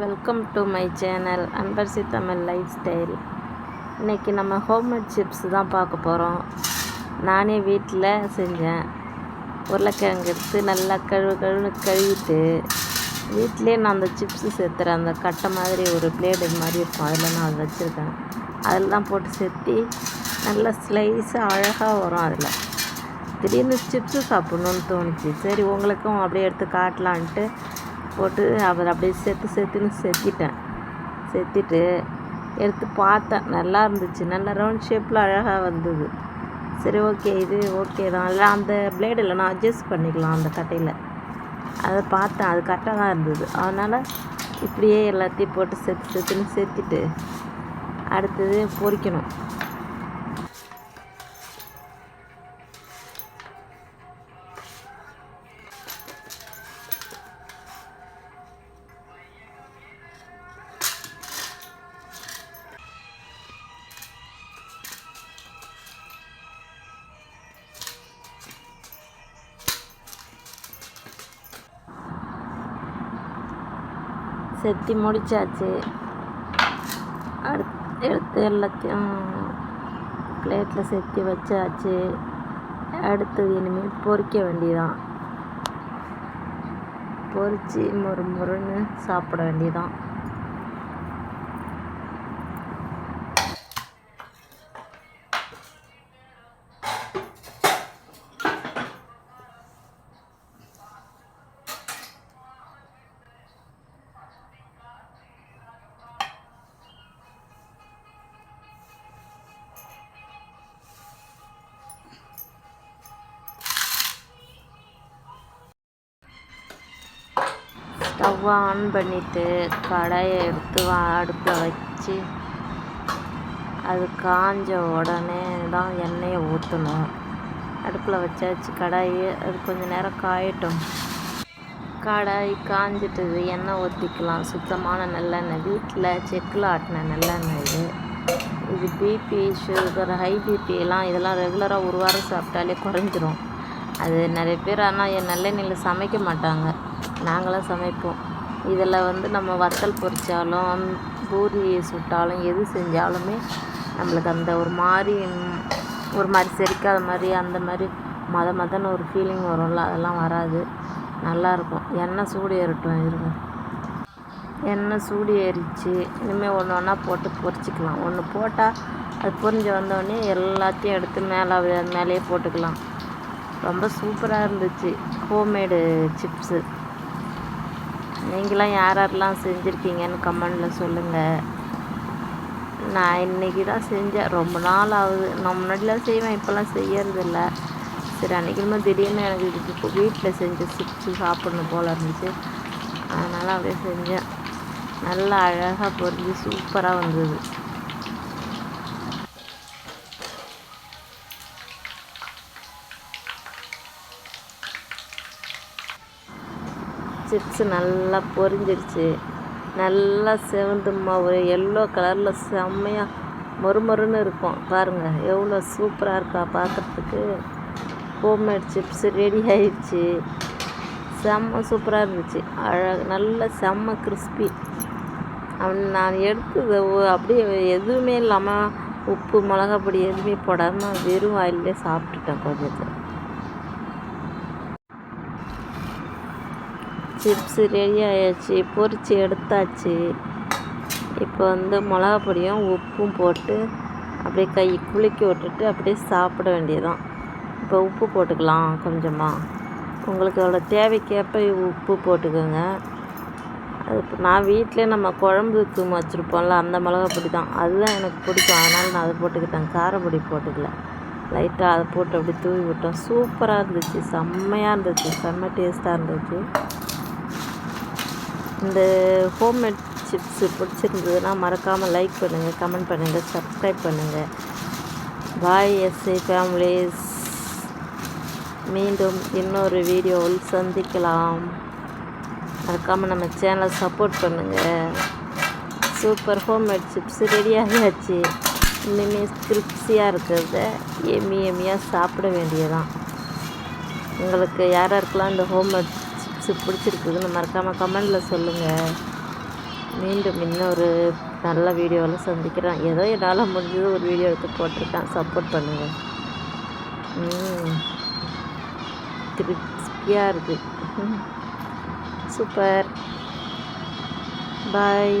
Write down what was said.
Welcome to my channel அன்பர்சி Tamil life style. இன்றைக்கி நம்ம ஹோம்மேட் சிப்ஸ் தான் பார்க்க போகிறோம் நானே வீட்டில் செஞ்சேன். உருளைக்கிழங்கு எடுத்து நல்லா கழுவு கழுவுன்னு கழுவிட்டு வீட்டிலே நான் அந்த சிப்ஸு சேர்த்துறேன் அந்த கட்டை மாதிரி ஒரு பிளேடு மாதிரி இருக்கும். அதில் நான் அதை வச்சுருக்கேன். அதில் தான் போட்டு சேர்த்தி நல்லா ஸ்லைஸாக அழகாக வரும் அதில். திடீர்னு சிப்ஸு சாப்பிட்ணுன்னு தோணுச்சு. சரி உங்களுக்கும் அப்படியே எடுத்து காட்டலான்ட்டு போட்டு அவர் அப்படியே சேர்த்து சேர்த்துன்னு செத்திட்டேன். செத்திட்டு எடுத்து பார்த்தேன். நல்லா இருந்துச்சு. நல்லா ரவுண்ட் ஷேப்பில் அழகாக வந்தது. சரி ஓகே இது ஓகே தான். இல்லை அந்த பிளேடில் நான் அட்ஜஸ்ட் பண்ணிக்கலாம் அந்த கட்டையில் அதை பார்த்தேன். அது கரெக்டாக தான் இருந்தது. அதனால் இப்படியே எல்லாத்தையும் போட்டு செத்து செத்துன்னு செத்துட்டு அடுத்தது பொறிக்கணும். செத்தி முடிச்சாச்சு. அடுத்து எடுத்து எல்லாத்தையும் பிளேட்டில் செத்தி வச்சாச்சு. அடுத்தது இனிமேல் பொறிக்க வேண்டியதான் பொறிச்சு மொறு மொறுன்னு சாப்பிட வேண்டியதான் ஸ்டவ்வை ஆன் பண்ணிவிட்டு கடாயை எடுத்து அடுப்பில் வச்சு அது காஞ்ச உடனே தான் எண்ணெயை ஊற்றணும். அடுப்பில் வச்சாச்சு கடாயி அது கொஞ்சம் நேரம் காயட்டும். கடாய் காஞ்சிட்டது எண்ணெய் ஊற்றிக்கலாம் சுத்தமான நல்லெண்ணெய் வீட்டில் செக்கில் ஆட்டின நல்லெண்ணெய் இது. இது பிபி சுகர் ஹை பிபி எல்லாம் இதெல்லாம் ரெகுலராக ஒரு வாரம் சாப்பிட்டாலே குறைஞ்சிரும். அது நிறைய பேர் ஆனால் என் நல்லெண்ணெயில் சமைக்க மாட்டாங்க. நாங்களாம் சமைப்போம். இதில் வந்து நம்ம வத்தல் பொரித்தாலும் பூரி சுட்டாலும் எது செஞ்சாலுமே நம்மளுக்கு அந்த ஒரு மாதிரி ஒரு மாதிரி செரிக்காத மாதிரி அந்த மாதிரி மத மதன்னு ஒரு ஃபீலிங் வரும்ல அதெல்லாம் வராது. நல்லாயிருக்கும் எண்ணெய் சூடு ஏறட்டும் இருங்க. எண்ணெய் சூடு ஏறிச்சு. இனிமேல் ஒன்று ஒன்றா போட்டு பொரிச்சிக்கலாம். ஒன்று போட்டால் அது பொரிஞ்சு வந்தோடனே எல்லாத்தையும் எடுத்து மேலே மேலேயே போட்டுக்கலாம். ரொம்ப சூப்பராக இருந்துச்சு. ஹோம்மேடு சிப்ஸு நீங்களாம் யார் யாரெல்லாம் செஞ்சுருக்கீங்கன்னு கமெண்டில் சொல்லுங்கள் நான் இன்றைக்கி தான் செஞ்சேன். ரொம்ப நாள் ஆகுது. நான் முன்னாடிலாம் செய்வேன் இப்போல்லாம் செய்யறதில்ல. சரி அன்றைக்கிலுமே திடீர்னு எனக்கு இப்போ வீட்டில் செஞ்ச சிப்ஸு சாப்பிட்ணும் போல் இருந்துச்சு. அதனால் அப்படியே செஞ்சேன். நல்லா அழகாக பொறிஞ்சு சூப்பராக வந்தது. சிப்ஸு நல்லா பொரிஞ்சிருச்சு. நல்லா செவந்தும்மா ஒரு எல்லோ கலரில் செம்மையாக மொறுமொறுன்னு இருக்கும். பாருங்கள் எவ்வளோ சூப்பராக இருக்கா பார்க்குறதுக்கு ஹோம்மேட் சிப்ஸ் ரெடி ஆயிடுச்சு செம்ம சூப்பராக இருந்துச்சு. அழகு நல்ல செம்ம கிறிஸ்பி நான் எடுத்தது அப்படியே எதுவுமே இல்லாமல் உப்பு மிளகாப்பொடி எதுவுமே போடாமல் வெறும் வாயிலே சாப்பிட்டுட்டேன் கொஞ்சத்தை சிப்ஸு ரெடி ஆயாச்சு பொரித்து எடுத்தாச்சு. இப்போ வந்து மிளகா பொடியும் உப்பும் போட்டு அப்படியே கை குலுக்கி விட்டுட்டு அப்படியே சாப்பிட வேண்டியதான் இப்போ உப்பு போட்டுக்கலாம் கொஞ்சமாக உங்களுக்கு அவ்வளோ தேவைக்கேற்ப உப்பு போட்டுக்கோங்க. அது இப்போ நான் வீட்டிலே நம்ம குழம்புக்கு வச்சுருப்போம்ல அந்த மிளகா பொடி தான். அதுதான் எனக்கு பிடிக்கும். அதனால் நான் அதை போட்டுக்கிட்டேன். காரப்பொடி போட்டுக்கல. லைட்டாக அதை போட்டு அப்படி தூவி விட்டோம். சூப்பராக இருந்துச்சு. செம்மையாக இருந்துச்சு. செம்ம டேஸ்ட்டாக இருந்துச்சு. இந்த ஹோம்மேட் சிப்ஸு பிடிச்சிருந்ததுன்னா மறக்காமல் லைக் பண்ணுங்கள் கமெண்ட் பண்ணுங்கள் சப்ஸ்கிரைப் பண்ணுங்கள் பாய் எஸ்ஐ ஃபேமிலிஸ் மீண்டும் இன்னொரு வீடியோவில் சந்திக்கலாம். மறக்காமல் நம்ம சேனலை சப்போர்ட் பண்ணுங்கள் சூப்பர் ஹோம்மேட் சிப்ஸ் ரெடியாகியாச்சு இனிமேல் திருப்தியாக இருக்கிறத எம்மி எம்மியாக சாப்பிட வேண்டியதான் உங்களுக்கு யார் இந்த ஹோம்மேட் சிப்ஸு பிடிச்சிருக்குதுன்னு மறக்காமல் கமெண்டில் சொல்லுங்கள் மீண்டும் இன்னொரு நல்ல வீடியோவில் சந்திக்கிறேன். ஏதோ என்னால் முடிஞ்சது ஒரு வீடியோ எடுத்து போட்டிருக்கேன். சப்போர்ட் பண்ணுங்கள் ம் இருக்குது சூப்பர் பாய்